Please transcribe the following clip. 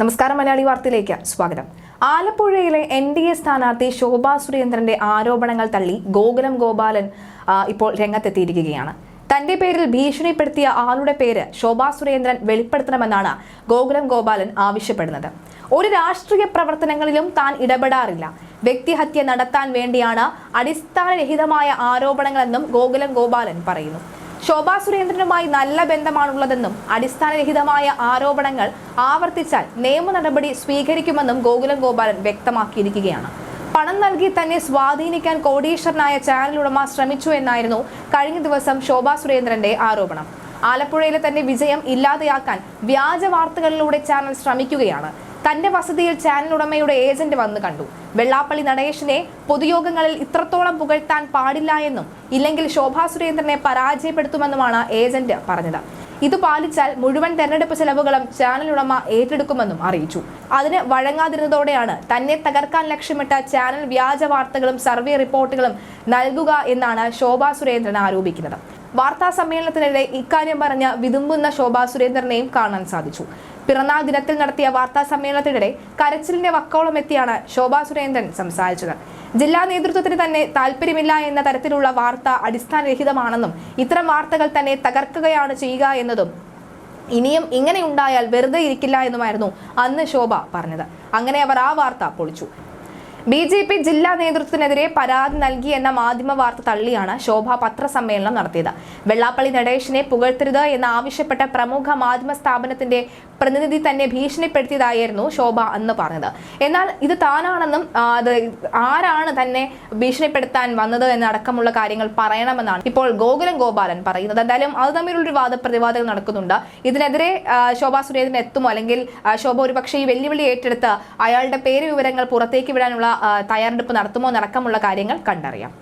നമസ്കാരം മലയാളി വാർത്തയിലേക്ക് സ്വാഗതം. ആലപ്പുഴയിലെ എൻ ഡി എ സ്ഥാനാർത്ഥി ശോഭാ സുരേന്ദ്രന്റെ ആരോപണങ്ങൾ തള്ളി ഗോകുലം ഗോപാലൻ ഇപ്പോൾ രംഗത്തെത്തിയിരിക്കുകയാണ്. തന്റെ പേരിൽ ഭീഷണിപ്പെടുത്തിയ ആളുടെ പേര് ശോഭാ സുരേന്ദ്രൻ വെളിപ്പെടുത്തണമെന്നാണ് ഗോകുലം ഗോപാലൻ ആവശ്യപ്പെടുന്നത്. ഒരു രാഷ്ട്രീയ പ്രവർത്തനങ്ങളിലും താൻ ഇടപെടാറില്ല. വ്യക്തിഹത്യ നടത്താൻ വേണ്ടിയാണ് അടിസ്ഥാനരഹിതമായ ആരോപണങ്ങളെന്നും ഗോകുലം ഗോപാലൻ പറയുന്നു. ശോഭാ സുരേന്ദ്രനുമായി നല്ല ബന്ധമാണുള്ളതെന്നും അടിസ്ഥാനരഹിതമായ ആരോപണങ്ങൾ ആവർത്തിച്ചാൽ നിയമ നടപടി സ്വീകരിക്കുമെന്നും ഗോകുലം ഗോപാലൻ വ്യക്തമാക്കിയിരിക്കുകയാണ്. പണം നൽകി തന്നെ സ്വാധീനിക്കാൻ കോടീശ്വരനായ ചാനൽ ഉടമ ശ്രമിച്ചു എന്നായിരുന്നു കഴിഞ്ഞ ദിവസം ശോഭാ സുരേന്ദ്രന്റെ ആരോപണം. ആലപ്പുഴയിലെ തന്നെ വിജയം ഇല്ലാതെയാക്കാൻ വ്യാജ വാർത്തകളിലൂടെ ചാനൽ ശ്രമിക്കുകയാണ്. തന്റെ വസതിയിൽ ചാനൽ ഉടമയുടെ ഏജന്റ് വന്ന് കണ്ടു. വെള്ളാപ്പള്ളി നടേശനെ പൊതുയോഗങ്ങളിൽ ഇത്രത്തോളം പുകഴ്ത്താൻ പാടില്ല എന്നും ഇല്ലെങ്കിൽ ശോഭാ സുരേന്ദ്രനെ പരാജയപ്പെടുത്തുമെന്നുമാണ് ഏജന്റ് പറഞ്ഞത്. ഇത് പാലിച്ചാൽ മുഴുവൻ തെരഞ്ഞെടുപ്പ് ചെലവുകളും ചാനൽ ഉടമ ഏറ്റെടുക്കുമെന്നും അറിയിച്ചു. അതിന് വഴങ്ങാതിരുന്നതോടെയാണ് തന്നെ തകർക്കാൻ ലക്ഷ്യമിട്ട ചാനൽ വ്യാജ വാർത്തകളും സർവേ റിപ്പോർട്ടുകളും നൽകുക എന്നാണ് ശോഭാ സുരേന്ദ്രൻ ആരോപിക്കുന്നത്. വാർത്താ സമ്മേളനത്തിനിടെ ഇക്കാര്യം പറഞ്ഞ വിതുമ്പുന്ന ശോഭാ സുരേന്ദ്രനെയും കാണാൻ സാധിച്ചു. പിറന്നാൾ ദിനത്തിൽ നടത്തിയ വാർത്താ സമ്മേളനത്തിനിടെ കരച്ചിലിന്റെ വക്കോളം എത്തിയാണ് ശോഭാ സുരേന്ദ്രൻ സംസാരിച്ചത്. ജില്ലാ നേതൃത്വത്തിന് തന്നെ താല്പര്യമില്ല എന്ന തരത്തിലുള്ള വാർത്ത അടിസ്ഥാനരഹിതമാണെന്നും ഇത്തരം വാർത്തകൾ തന്നെ തകർക്കുകയാണ് ചെയ്യുക എന്നതും ഇനിയും ഇങ്ങനെ ഉണ്ടായാൽ വെറുതെ ഇരിക്കില്ല എന്നുമായിരുന്നു അന്ന് ശോഭ പറഞ്ഞത്. അങ്ങനെ അവർ ആ വാർത്ത പൊളിച്ചു. ബി ജെ പി ജില്ലാ നേതൃത്വത്തിനെതിരെ പരാതി നൽകി എന്ന മാധ്യമ വാർത്ത തള്ളിയാണ് ശോഭ പത്രസമ്മേളനം നടത്തിയത്. വെള്ളാപ്പള്ളി നടേശനെ പുകഴ്ത്തരുത് എന്ന് ആവശ്യപ്പെട്ട പ്രമുഖ മാധ്യമ സ്ഥാപനത്തിന്റെ പ്രതിനിധി തന്നെ ഭീഷണിപ്പെടുത്തിയതായിരുന്നു ശോഭ അന്ന് പറഞ്ഞത്. എന്നാൽ ഇത് താനാണെന്നും അത് ആരാണ് തന്നെ ഭീഷണിപ്പെടുത്താൻ വന്നത് എന്നടക്കമുള്ള കാര്യങ്ങൾ പറയണമെന്നാണ് ഇപ്പോൾ ഗോകുലം ഗോപാലൻ പറയുന്നത്. എന്തായാലും അത് തമ്മിലുള്ളൊരു വാദപ്രതിവാദങ്ങൾ നടക്കുന്നുണ്ട്. ഇതിനെതിരെ ശോഭ സുരേന്ദ്രൻ എത്തുമോ? അല്ലെങ്കിൽ ശോഭ ഒരുപക്ഷെ ഈ വെല്ലുവിളി ഏറ്റെടുത്ത് അയാളുടെ പേര് വിവരങ്ങൾ പുറത്തേക്ക് വിടാനുള്ള തയ്യാറെടുപ്പ് നടത്തുമോ എന്നടക്കമുള്ള കാര്യങ്ങൾ കണ്ടറിയാം.